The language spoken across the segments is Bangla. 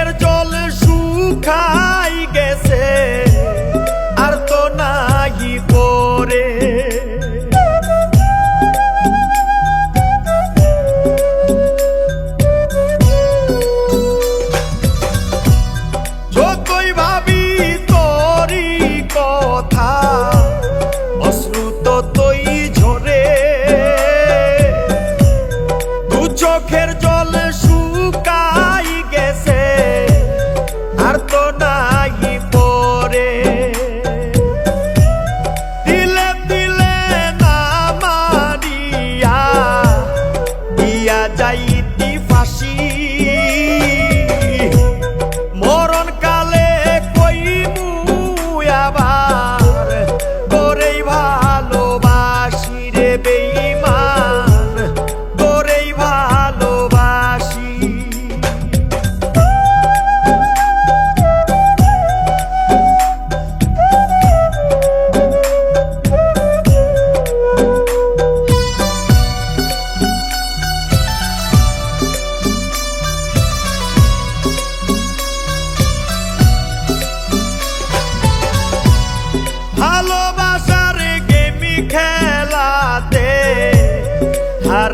চোখের জল শুকাই গেছে।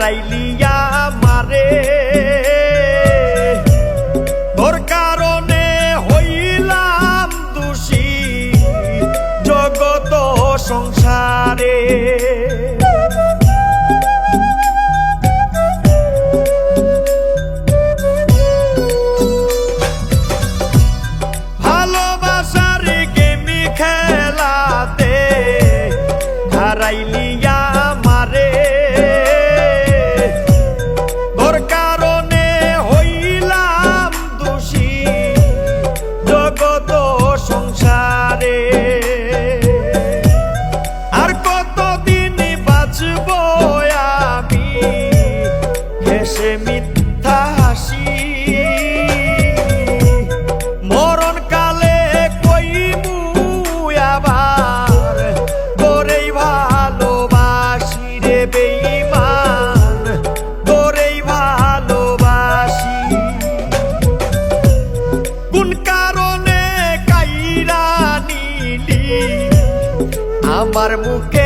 হারাইলি marmuke